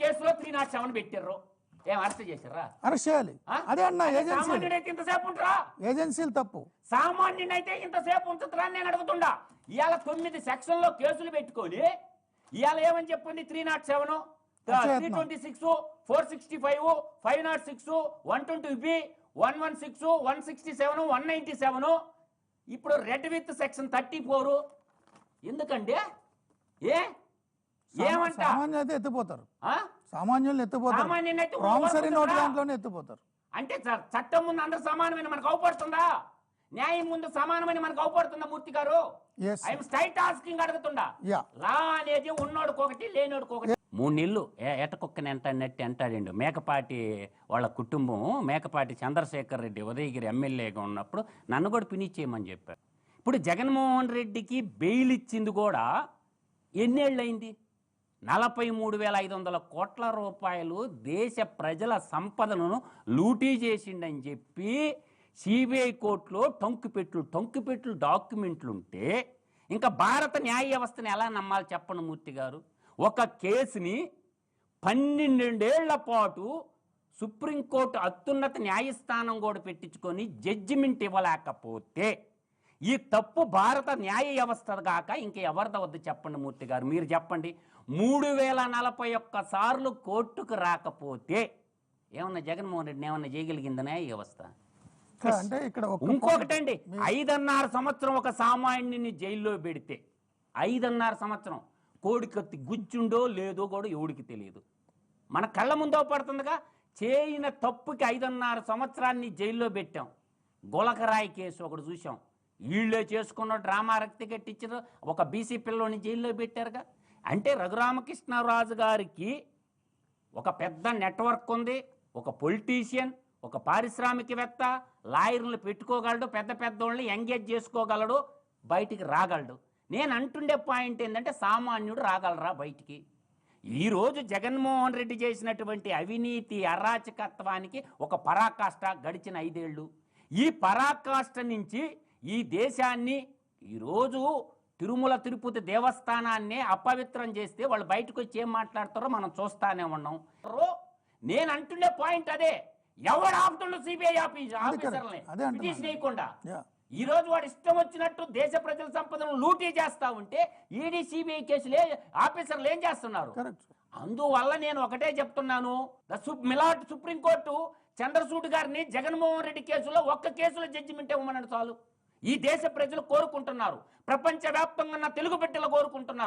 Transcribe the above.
కేసులో three not seven పెట్టారు ఏం అరెస్ట్ చేశారా అరెస్ట్ చేయాలి? అదే అన్న ఏజెన్సీ సామాన్యుడైతే ఇంతసేపు ఉంటారా? ఏజెన్సీలు తప్పు. సామాన్యుడైతే ఇంతసేపు ఉంచుతురా నేను అడుగుతుండా. ఇవాళ తొమ్మిది సెక్షన్లో కేసులు పెట్టుకొని ఇవాళ ఏమని చెప్పింది three not seven? Three. Twenty six four sixty five five not six one twenty B one one six one sixty seven one ninety seven. ఇప్పుడు read with section thirty four. ఎందుకండి? ఏ? ఏమంట? సామాన్యులు అయితే ఎత్తిపోతారు. ఆ? సామాన్యులను ఎత్తిపోతారు. సామాన్యులైతే ప్రామిసరీ నోట్ ఊరుకుంటారా? దాంట్లోనే ఎత్తిపోతారు. అంటే చ- చట్టం ముందు అందరు సమానమైన మనకు అవపడుతుందా? న్యాయం ముందు సమానమైన మనకు అవపడుతుందా మూర్తి గారు? I'm asking అడుగుతుండా? లా అనేది ఉన్నోడికి ఒకటి లేనోడికి ఒకటి మూడు నెలలు ఎటకొక్కని ఎంటాడినట్టు ఎంటాడిండు మేకపాటి వాళ్ళ కుటుంబం మేకపాటి చంద్రశేఖర్ రెడ్డి ఉదయగిరి ఎమ్మెల్యేగా ఉన్నప్పుడు నన్ను కూడా పినిచేయమని చెప్పారు. ఇప్పుడు జగన్మోహన్ రెడ్డికి బెయిల్ ఇచ్చింది కూడా ఎన్నేళ్ళయింది? నలభై మూడు వేల ఐదు వందల కోట్ల రూపాయలు దేశ ప్రజల సంపదలను లూటీ చేసిండని చెప్పి సిబిఐ కోర్టులో టొంకుపెట్లు టొంకుపెట్లు డాక్యుమెంట్లు ఉంటే ఇంకా భారత న్యాయ వ్యవస్థను ఎలా నమ్మాలి చెప్పండి మూర్తి గారు? ఒక కేసుని పన్నెండేళ్ళ పాటు సుప్రీంకోర్టు అత్యున్నత న్యాయస్థానం కూడా పెట్టించుకొని జడ్జిమెంట్ ఇవ్వలేకపోతే ఈ తప్పు భారత న్యాయ వ్యవస్థ కాక ఇంక ఎవరిద వద్దు చెప్పండి మూర్తి గారు. మీరు చెప్పండి. మూడు వేల నలభై ఒక్క సార్లు కోర్టుకు రాకపోతే ఏమన్నా జగన్మోహన్ రెడ్డిని ఏమన్నా చేయగలిగిందా న్యాయ వ్యవస్థ? ఇక్కడ అంటే ఇక్కడ ఇంకొకటండి. ఐదున్నర సంవత్సరం ఒక సామాన్యుని జైల్లో పెడితే ఐదున్నర సంవత్సరం కోడికత్తి గుజ్జుండో లేదో కూడా ఎవడికి తెలియదు. మన కళ్ళ ముందో పడుతుందిగా. చేయన తప్పుకి ఐదున్నర సంవత్సరాన్ని జైల్లో పెట్టాం. గొలకరాయి కేసు ఒకటి చూసాం వీళ్ళే చేసుకున్న డ్రామా రక్తి కట్టించిన ఒక బీసీ పిల్లని జైల్లో పెట్టారుగా. అంటే రఘురామకృష్ణరాజు గారికి ఒక పెద్ద నెట్వర్క్ ఉంది ఒక పొలిటీషియన్ ఒక పారిశ్రామికవేత్త లాయర్లు పెట్టుకోగలడు పెద్ద పెద్ద వాళ్ళని ఎంగేజ్ చేసుకోగలడు బయటికి రాగలడు. నేను అంటుండే పాయింట్ ఏంటంటే సామాన్యుడు రాగలరా బయటికి? ఈరోజు జగన్మోహన్ రెడ్డి చేసినటువంటి అవినీతి అరాచకత్వానికి ఒక పరాకాష్ట గడిచిన ఐదేళ్ళు. ఈ పరాకాష్ట నుంచి ఈ దేశాన్ని ఈరోజు తిరుమల తిరుపతి దేవస్థానాన్ని అపవిత్రం చేస్తే వాళ్ళు బయటకు వచ్చి ఏం మాట్లాడతారో మనం చూస్తానే ఉన్నాం. నేను అంటుండే పాయింట్ అదే. ఎవడు ఆపుతుండు సిబిఐ ఆఫీస్ ఆఫీసర్ని అదే అంటున్నాను. పిటిషన్ వేయకుండా యా. ఈ రోజు వాడు ఇష్టం వచ్చినట్టు దేశ ప్రజల సంపదను లూటీ చేస్తా ఉంటే ఈడీ సిబిఐ కేసులే ఆఫీసర్లు ఏం చేస్తున్నారు? అందువల్ల నేను ఒకటే చెప్తున్నాను. ద మిలాట్ సుప్రీంకోర్టు చంద్రచూడ్ గారిని జగన్మోహన్ రెడ్డి కేసులో ఒక్క కేసులో జడ్జిమెంట్ ఇవ్వమన్నాడు చాలు. ఈ దేశ ప్రజలు కోరుకుంటున్నారు. ప్రపంచ వ్యాప్తంగా ఉన్న తెలుగు బిడ్డలు కోరుకుంటున్నారు.